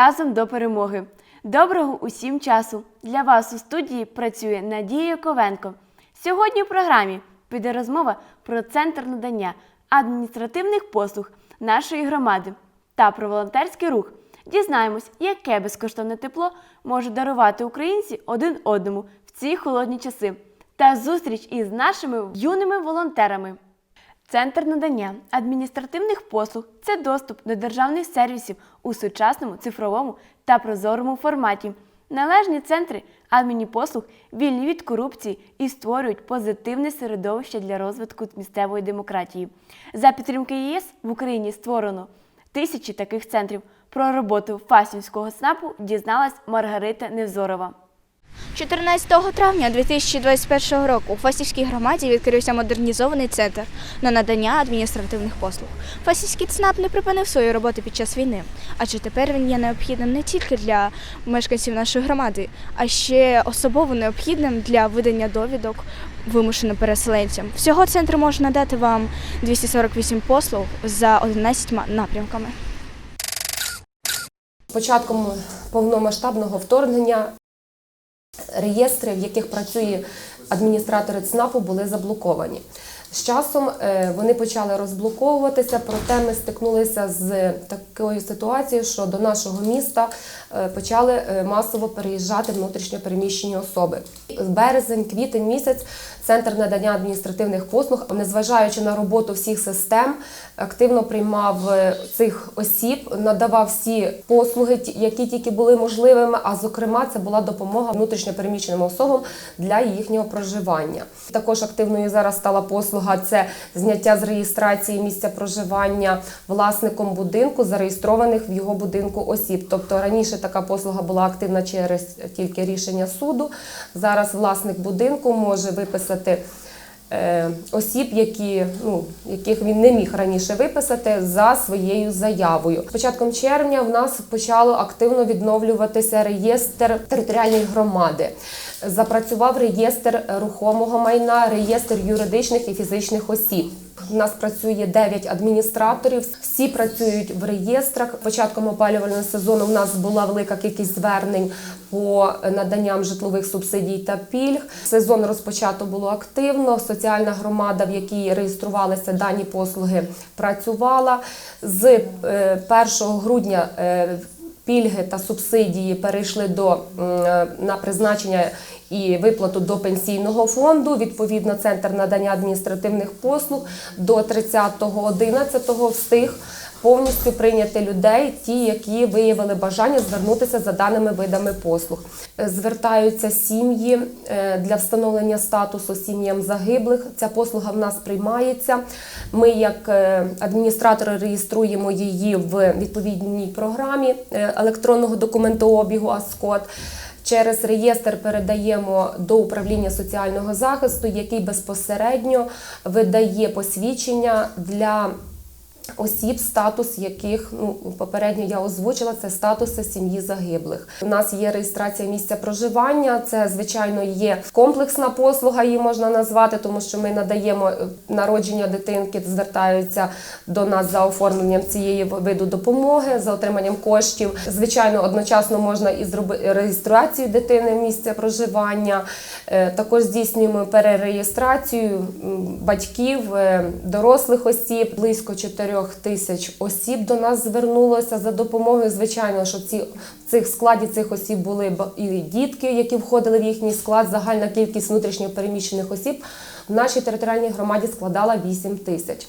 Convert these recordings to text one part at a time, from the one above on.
Разом до перемоги. Доброго усім часу! Для вас у студії працює Надія Ковенко. Сьогодні в програмі піде розмова про центр надання адміністративних послуг нашої громади та про волонтерський рух. Дізнаємось, яке безкоштовне тепло може дарувати українці один одному в ці холодні часи. Та зустріч із нашими юними волонтерами. Центр надання адміністративних послуг це доступ до державних сервісів у сучасному цифровому та прозорому форматі. Належні центри адмініпослуг вільні від корупції і створюють позитивне середовище для розвитку місцевої демократії. За підтримки ЄС в Україні створено тисячі таких центрів. Про роботу Фасівського СНАПу дізналась Маргарита Невзорова. 14 травня 2021 року у Фастівській громаді відкрився модернізований центр на надання адміністративних послуг. Фастівський ЦНАП не припинив свою роботу під час війни, адже тепер він є необхідним не тільки для мешканців нашої громади, а ще особово необхідним для видання довідок вимушеним переселенцям. Всього центр може надати вам 248 послуг за 11 напрямками. Початком повномасштабного вторгнення реєстри, в яких працює адміністратори ЦНАПу, були заблоковані. З часом е, вони почали розблоковуватися, проте ми стикнулися з такою ситуацією, що до нашого міста е, почали е, масово переїжджати внутрішньо переміщені особи. Березень, квітень місяць центр надання адміністративних послуг, незважаючи на роботу всіх систем, активно приймав е, цих осіб, надавав всі послуги, які тільки були можливими. А зокрема, це була допомога внутрішньо переміщеним особам для їхнього проживання. Також активною зараз стала послуга це зняття з реєстрації місця проживання власником будинку, зареєстрованих в його будинку осіб. Тобто раніше така послуга була активна через тільки рішення суду. Зараз власник будинку може виписати. Е, Осіб, які ну яких він не міг раніше виписати за своєю заявою. З Початком червня в нас почало активно відновлюватися реєстр територіальної громади. Запрацював реєстр рухомого майна, реєстр юридичних і фізичних осіб. У нас працює 9 адміністраторів. Всі працюють в реєстрах. Початком опалювального сезону в нас була велика кількість звернень по наданням житлових субсидій та пільг. Сезон розпочато було активно. Соціальна громада, в якій реєструвалися дані послуги, працювала з е, 1 грудня. Пільги та субсидії перейшли до е, на призначення і виплату до пенсійного фонду. Відповідно, центр надання адміністративних послуг до 30.11 встиг повністю прийняти людей, ті, які виявили бажання звернутися за даними видами послуг. Е, Звертаються сім'ї е, для встановлення статусу сім'ям загиблих. Ця послуга в нас приймається. Ми, як е, адміністратори, реєструємо її в відповідній програмі електронного документообігу АСКОД. Через реєстр передаємо до управління соціального захисту, який безпосередньо видає посвідчення для осіб, статус яких ну попередньо я озвучила, це статуси сім'ї загиблих. У нас є реєстрація місця проживання. Це звичайно є комплексна послуга, її можна назвати, тому що ми надаємо е, народження дитинки, звертаються до нас за оформленням цієї виду допомоги, за отриманням коштів. Звичайно, одночасно можна і зробити реєстрацію дитини в місце проживання. Е, Також здійснюємо перереєстрацію батьків, е, дорослих осіб. Близько 4 тисяч осіб до нас звернулося за допомогою. Звичайно, що ці в цих складі цих осіб були і дітки, які входили в їхній склад. Загальна кількість внутрішньо переміщених осіб в нашій територіальній громаді складала 8 тисяч.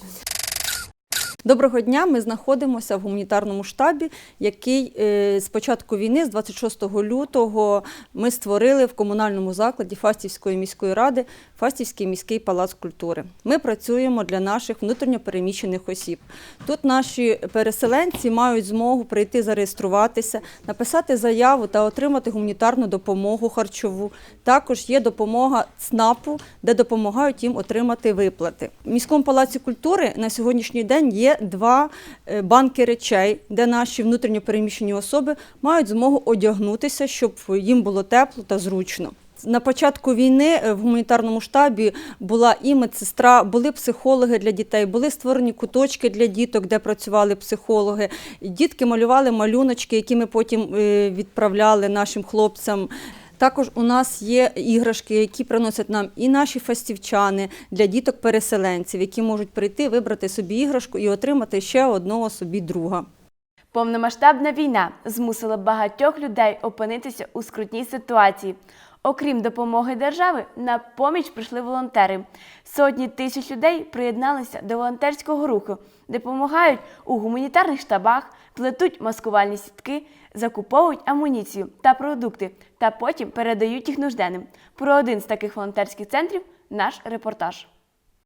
Доброго дня. Ми знаходимося в гуманітарному штабі, який е, з початку війни, з 26 лютого, ми створили в комунальному закладі Фастівської міської ради Фастівський міський палац культури. Ми працюємо для наших внутрішньопереміщених осіб. Тут наші переселенці мають змогу прийти зареєструватися, написати заяву та отримати гуманітарну допомогу харчову. Також є допомога ЦНАПу, де допомагають їм отримати виплати. В міському палаці культури на сьогоднішній день є два е, банки речей, де наші внутрішньопереміщені особи мають змогу одягнутися, щоб їм було тепло та зручно. На початку війни е, в гуманітарному штабі була і медсестра, були психологи для дітей, були створені куточки для діток, де працювали психологи. Дітки малювали малюночки, які ми потім е, відправляли нашим хлопцям. Також у нас є іграшки, які приносять нам і наші фастівчани для діток-переселенців, які можуть прийти, вибрати собі іграшку і отримати ще одного собі друга. Повномасштабна війна змусила багатьох людей опинитися у скрутній ситуації. Окрім допомоги держави, на поміч прийшли волонтери. Сотні тисяч людей приєдналися до волонтерського руху, допомагають у гуманітарних штабах, плетуть маскувальні сітки, закуповують амуніцію та продукти та потім передають їх нужденним. Про один з таких волонтерських центрів наш репортаж.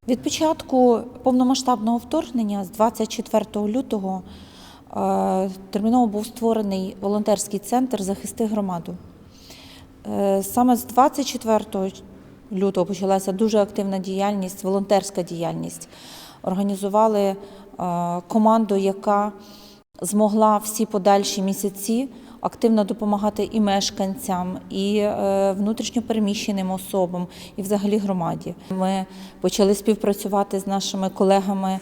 Від початку повномасштабного вторгнення з 24 лютого е, терміново був створений волонтерський центр Захисти громаду. Е, Саме з 24 лютого почалася дуже активна діяльність, волонтерська діяльність. Організували е, команду, яка змогла всі подальші місяці активно допомагати і мешканцям, і е, внутрішньопереміщеним особам, і взагалі громаді. Ми почали співпрацювати з нашими колегами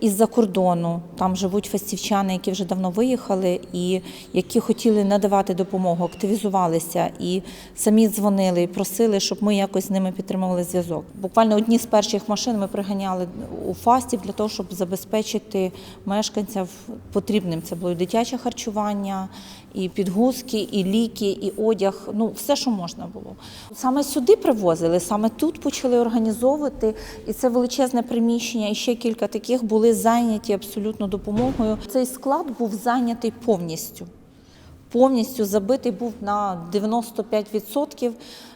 із-за кордону. Там живуть фастівчани, які вже давно виїхали, і які хотіли надавати допомогу, активізувалися і самі дзвонили і просили, щоб ми якось з ними підтримували зв'язок. Буквально одні з перших машин ми приганяли у фастів для того, щоб забезпечити мешканців потрібним. Це було і дитяче харчування, і підгузки, і ліки, і одяг. Ну все, що можна було. Саме сюди привозили, саме тут почали організовувати, і це величезне приміщення. І ще кілька таких були зайняті абсолютно допомогою. Цей склад був зайнятий повністю. Повністю забитий був на 95%.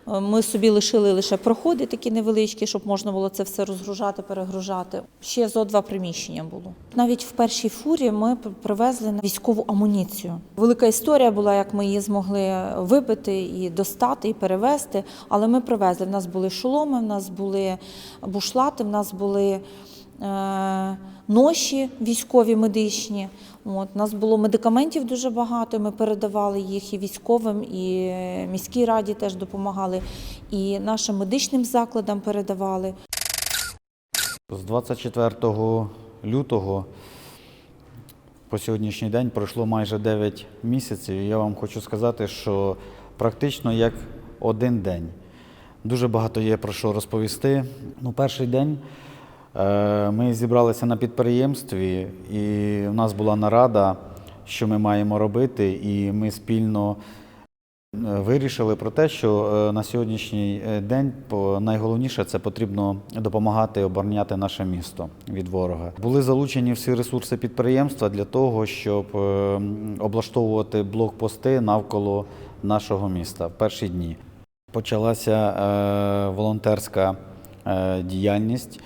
Е, Ми собі лишили лише проходи такі невеличкі, щоб можна було це все розгружати, перегружати. Ще зо два приміщення було. Навіть в першій фурі ми привезли на військову амуніцію. Велика історія була, як ми її змогли вибити і достати, і перевезти. Але ми привезли. В нас були шоломи, в нас були бушлати, в нас були. Е, Ноші військові медичні. От, нас було медикаментів дуже багато. Ми передавали їх і військовим, і міській раді теж допомагали, і нашим медичним закладам передавали. З 24 лютого по сьогоднішній день пройшло майже 9 місяців. Я вам хочу сказати, що практично як один день. Дуже багато є про що розповісти. Ну, перший день ми зібралися на підприємстві, і в нас була нарада, що ми маємо робити, і ми спільно Е, Вирішили про те, що е, на сьогоднішній е, день найголовніше це потрібно допомагати обороняти наше місто від ворога. Були залучені всі ресурси підприємства для того, щоб е, облаштовувати блокпости навколо нашого міста в перші дні. Почалася е, волонтерська е, діяльність.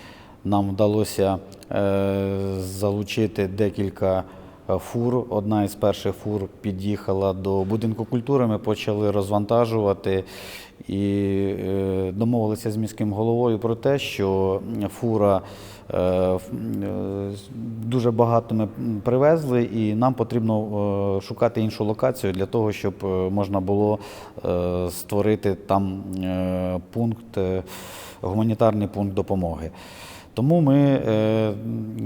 Нам вдалося е, залучити декілька е, фур. Одна із перших фур під'їхала до будинку культури. Ми почали розвантажувати і е, домовилися з міським головою про те, що фура дуже багато ми привезли, і нам потрібно шукати іншу локацію для того, щоб можна було створити там пункт, гуманітарний пункт допомоги. Тому ми е,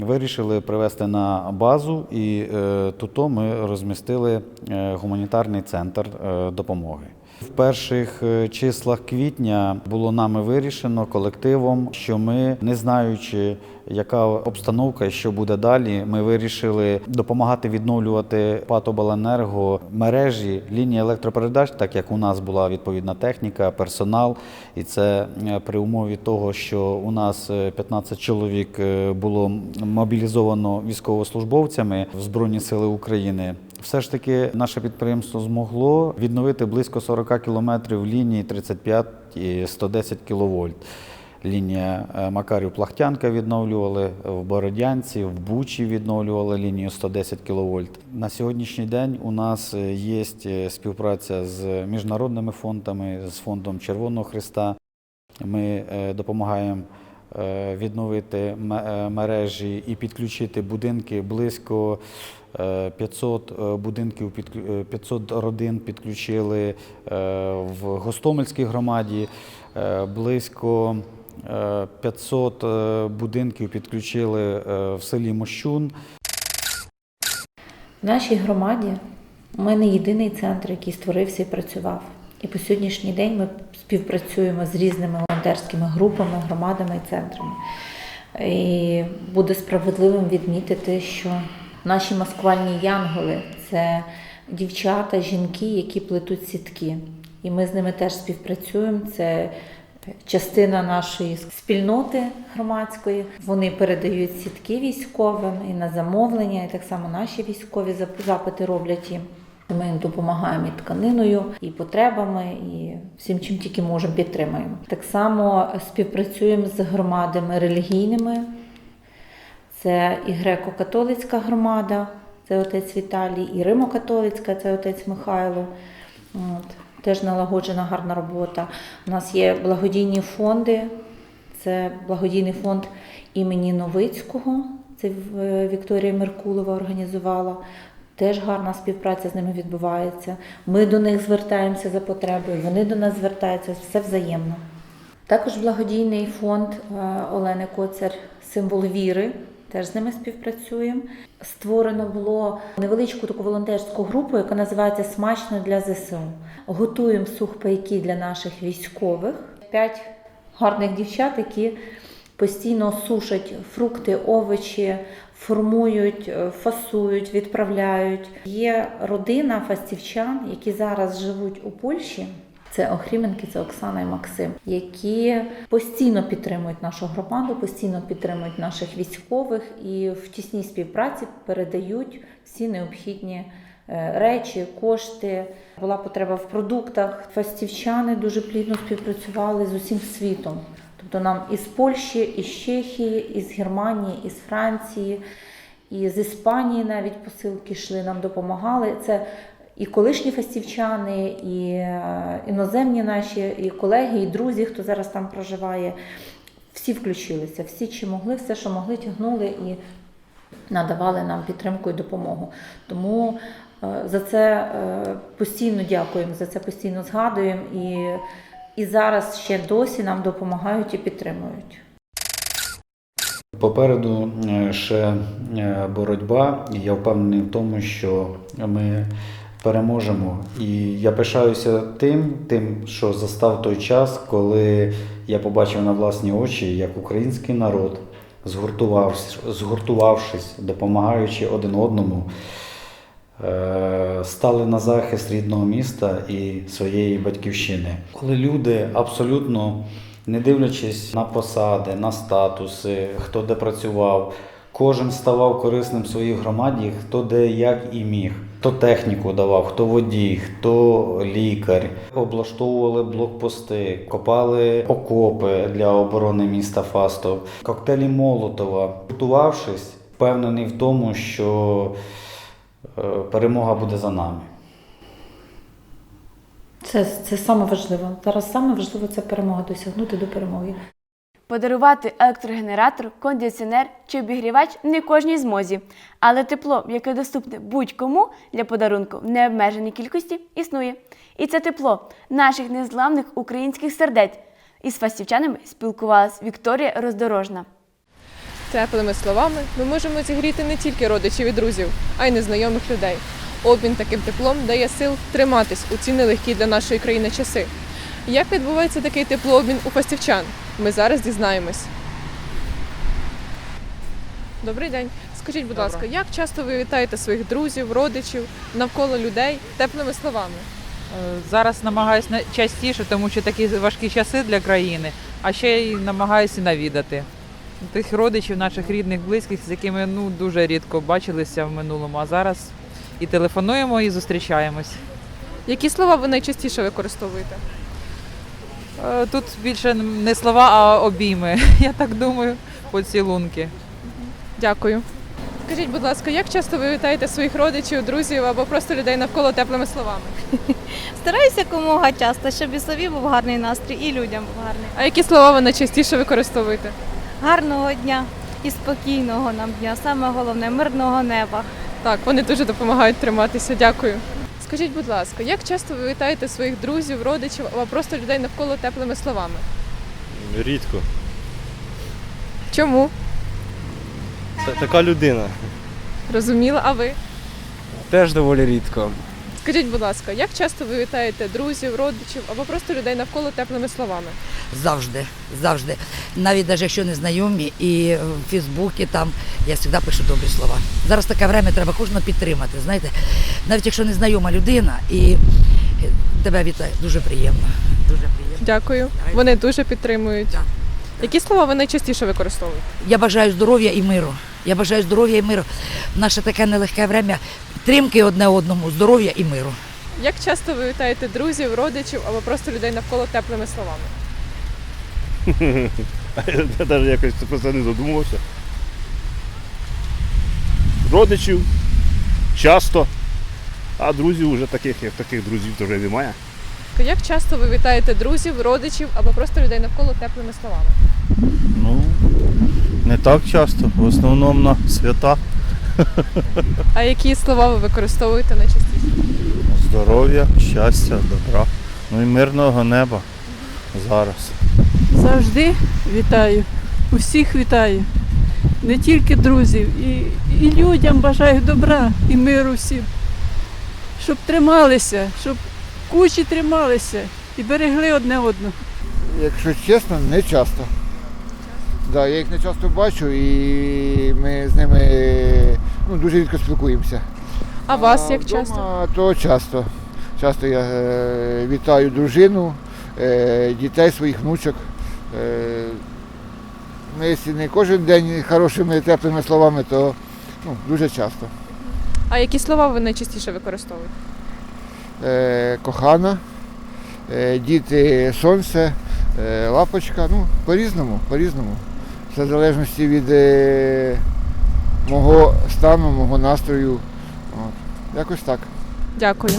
вирішили привести на базу, і е, тут ми розмістили е, гуманітарний центр е, допомоги. В перших е, числах квітня було нами вирішено колективом, що ми, не знаючи, яка обстановка що буде далі, ми вирішили допомагати відновлювати Патобаленерго мережі лінії електропередач, так як у нас була відповідна техніка, персонал, і це е, при умові того, що у нас е, 15 чоловік е, було мобілізовано військовослужбовцями в Збройні Сили України. Все ж таки наше підприємство змогло відновити близько 40 кілометрів лінії 35 і 110 кВт. Лінія е, Макарів-Плахтянка відновлювали, в Бородянці, в Бучі відновлювали лінію 110 кВт. На сьогоднішній день у нас е, є е, співпраця з міжнародними фондами, з фондом Червоного Христа. Ми допомагаємо відновити мережі і підключити будинки близько 500 е, будинків, підклю- е, 500 родин підключили е, в Гостомельській громаді, е, близько е, 500 е, будинків підключили е, в селі Мощун. В нашій громаді ми не єдиний центр, який створився і працював. І по сьогоднішній день ми співпрацюємо з різними волонтерськими групами, громадами і центрами. І буде справедливим відмітити, що наші маскувальні янголи це дівчата, жінки, які плетуть сітки. І ми з ними теж співпрацюємо. Це частина нашої спільноти громадської. Вони передають сітки військовим і на замовлення, і так само наші військові запити роблять їм. Ми їм допомагаємо і тканиною, і потребами, і всім, чим тільки можемо, підтримуємо. Так само співпрацюємо з громадами релігійними. Це і греко-католицька громада, це отець Віталій, і Римо-католицька, це отець Михайло. От. Теж налагоджена гарна робота. У нас є благодійні фонди. Це благодійний фонд імені Новицького. Це Вікторія Меркулова організувала. Теж гарна співпраця з ними відбувається. Ми до них звертаємося за потребою, вони до нас звертаються, все взаємно. Також благодійний фонд е, Олени Коцар Символ віри. Теж з ними співпрацюємо. Створено було невеличку таку волонтерську групу, яка називається Смачно для ЗСУ. Готуємо сухпайки для наших військових. П'ять гарних дівчат, які постійно сушать фрукти, овочі, формують, е, фасують, відправляють. Є родина фастівчан, які зараз живуть у Польщі. Це Охріменки, це Оксана і Максим, які постійно підтримують нашу громаду, постійно підтримують наших військових і в тісній співпраці передають всі необхідні е, речі, кошти. Була потреба в продуктах. Фастівчани дуже плідно співпрацювали з усім світом. Тобто нам із Польщі, із Чехії, із Германії, із Франції, і з Іспанії навіть посилки йшли, нам допомагали. Це і колишні фастівчани, і е, іноземні наші, і колеги, і друзі, хто зараз там проживає. Всі включилися, всі чи могли, все, що могли, тягнули і надавали нам підтримку і допомогу. Тому е, за це е, постійно дякуємо, за це постійно згадуємо і, і зараз ще досі нам допомагають і підтримують. Попереду ще боротьба, я впевнений в тому, що ми переможемо. І я пишаюся тим, тим, що застав той час, коли я побачив на власні очі, як український народ, згуртувавшись, згуртувавшись, допомагаючи один одному, е, стали на захист рідного міста і своєї батьківщини. Коли люди абсолютно не дивлячись на посади, на статуси, хто де працював, кожен ставав корисним своїй громаді, хто де як і міг. Хто техніку давав, хто водій, хто лікар. Облаштовували блокпости, копали окопи для оборони міста Фастов, коктейлі Молотова. Готувавшись, впевнений в тому, що е, перемога буде за нами. Це, це саме важливо. Зараз саме важливо це перемога, досягнути до перемоги. Подарувати електрогенератор, кондиціонер чи обігрівач не кожній змозі, але тепло, яке доступне будь-кому для подарунку в необмеженій кількості, існує. І це тепло наших незламних українських сердець. Із фастівчанами спілкувалась Вікторія Роздорожна. Теплими словами ми можемо зігріти не тільки родичів і друзів, а й незнайомих людей. Обмін таким теплом дає сил триматись у ці нелегкі для нашої країни часи. Як відбувається такий теплообмін у фастівчан? Ми зараз дізнаємось. Добрий день. Скажіть, будь ласка, як часто ви вітаєте своїх друзів, родичів навколо людей теплими словами? Е, Зараз намагаюся на- частіше, тому що такі важкі часи для країни, а ще й намагаюся навідати тих родичів, наших рідних, близьких, з якими ну дуже рідко бачилися в минулому. А зараз і телефонуємо, і зустрічаємось. Які слова ви найчастіше використовуєте? Е, Тут більше не слова, а обійми. Я так думаю, поцілунки. Дякую. Скажіть, будь ласка, як часто ви вітаєте своїх родичів, друзів або просто людей навколо теплими словами? Стараюся якомога часто, щоб і собі був гарний настрій, і людям був гарний. А які слова ви найчастіше використовуєте? Гарного дня і спокійного нам дня. Саме головне мирного неба. Так, вони дуже допомагають триматися. Дякую. Скажіть, будь ласка, як часто ви вітаєте своїх друзів, родичів або просто людей навколо теплими словами? Рідко. Чому? Та- така людина. Розуміла, а ви? Теж доволі рідко. Скажіть, будь ласка, як часто ви вітаєте друзів, родичів або просто людей навколо теплими словами? Завжди, завжди. Навіть навіть якщо не знайомі, і в Фейсбуці там я завжди пишу добрі слова. Зараз таке время треба кожного підтримати. Знаєте, навіть якщо не знайома людина і е, тебе вітає, дуже приємно. Дуже приємно. Дякую. Вони дуже підтримують. Так. Які слова ви найчастіше використовуєте? Я бажаю здоров'я і миру. Я бажаю здоров'я і миру. В наше таке нелегке время. Підтримки одне одному, здоров'я і миру. Як часто ви вітаєте друзів, родичів або просто людей навколо теплими словами? Я навіть якось про це не задумувався. Родичів часто, а друзів вже таких, як таких друзів, то вже немає. Як часто ви вітаєте друзів, родичів або просто людей навколо теплими словами? Ну, не так часто, в основному на свята. А які слова ви використовуєте найчастіше? Здоров'я, щастя, добра. Ну і мирного неба зараз. Завжди вітаю, усіх вітаю, не тільки друзів, і, і людям бажаю добра і миру всім, щоб трималися, щоб кучі трималися і берегли одне одного. Якщо чесно, не часто. Да, я їх не часто бачу і ми з ними ну, дуже рідко спілкуємося. А вас як часто? То часто. Часто я е, вітаю дружину, е, дітей своїх внучок. Е, ну, якщо не кожен день хорошими теплими словами, то ну, дуже часто. А які слова ви найчастіше використовуєте? Е, кохана, е, діти сонце, е, лапочка, ну, по-різному, по-різному. Все в залежності від мого стану, мого настрою. От. Якось так. Дякую.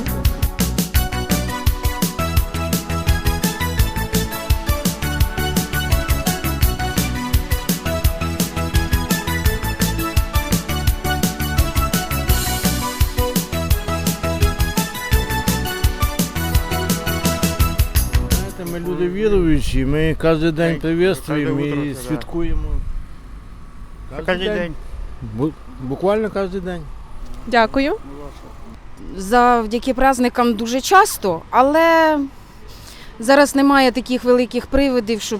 Люди віруючі, ми кожен день приветствуємо і святкуємо. Кожен день. Бу- Буквально кожен день. Дякую. Завдяки праздникам дуже часто, але зараз немає таких великих приводів, щоб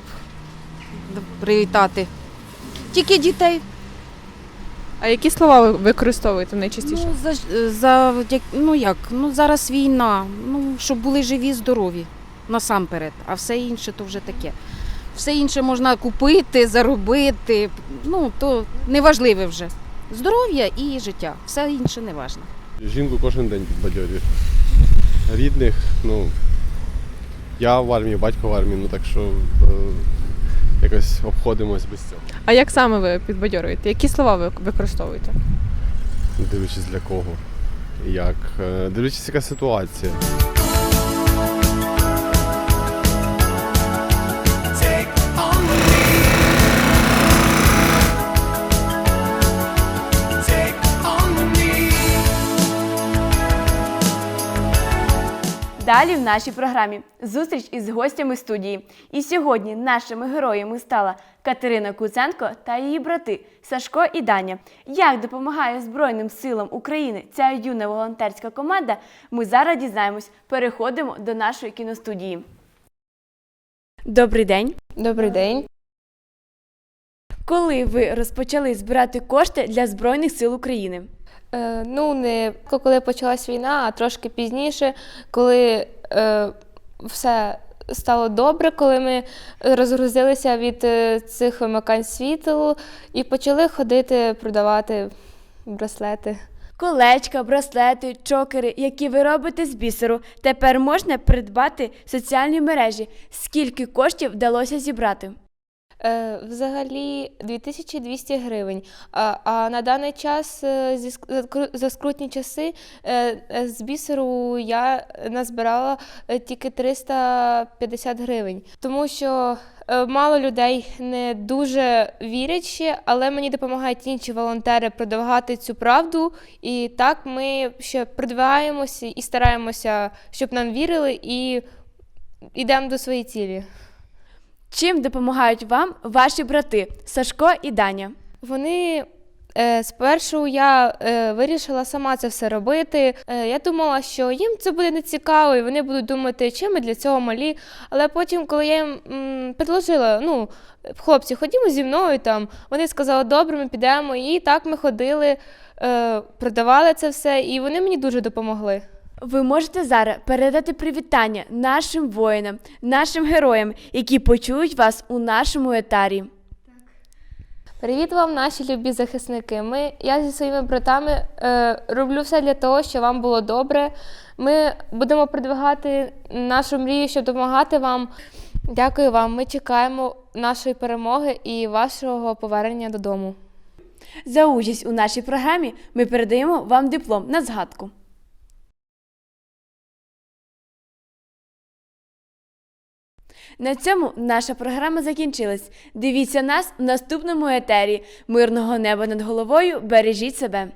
привітати. Тільки дітей. А які слова ви використовуєте найчастіше? Ну, за, завдяки, ну як, ну зараз війна, ну, щоб були живі, здорові насамперед, а все інше то вже таке. Все інше можна купити, заробити, ну то неважливе вже. Здоров'я і життя, все інше не важливо. Жінку кожен день підбадьорюю. Рідних, ну, я в армії, батько в армії, ну так що е, якось обходимось без цього. А як саме ви підбадьоруєте? Які слова ви використовуєте? Дивлячись для кого. Як. е, Дивлячись, яка ситуація. Далі в нашій програмі зустріч із гостями студії. І сьогодні нашими героями стала Катерина Куценко та її брати Сашко і Даня. Як допомагає Збройним силам України ця юна волонтерська команда, ми зараз дізнаємось. Переходимо до нашої кіностудії. Добрий день. Добрий день. Коли ви розпочали збирати кошти для Збройних сил України? Е, ну, не коли почалась війна, а трошки пізніше, коли е, все стало добре, коли ми розгрузилися від е, цих вимикань світла і почали ходити продавати браслети. Колечка, браслети, чокери, які ви робите з бісеру, тепер можна придбати в соціальній мережі. Скільки коштів вдалося зібрати? Е, Взагалі 2200 гривень. А, а на даний час е, зі за скрутні часи е, з бісеру я назбирала тільки 350 гривень, тому що мало людей не дуже вірять ще, але мені допомагають інші волонтери продвигати цю правду. І так ми ще продвигаємося і стараємося, щоб нам вірили, і йдемо до своєї цілі. Чим допомагають вам ваші брати Сашко і Даня? Вони е, спершу я е, вирішила сама це все робити. Е, я думала, що їм це буде нецікаво, і вони будуть думати, чим ми для цього малі. Але потім, коли я їм м, предложила, ну, хлопці, ходімо зі мною там, вони сказали, добре, ми підемо. І так ми ходили, е, продавали це все, і вони мені дуже допомогли. Ви можете зараз передати привітання нашим воїнам, нашим героям, які почують вас у нашому етарі. Привіт вам, наші любі захисники. Ми, я зі своїми братами е, роблю все для того, щоб вам було добре. Ми будемо продвигати нашу мрію, щоб допомагати вам. Дякую вам. Ми чекаємо нашої перемоги і вашого повернення додому. За участь у нашій програмі ми передаємо вам диплом на згадку. На цьому наша програма закінчилась. Дивіться нас в наступному етері. Мирного неба над головою. Бережіть себе.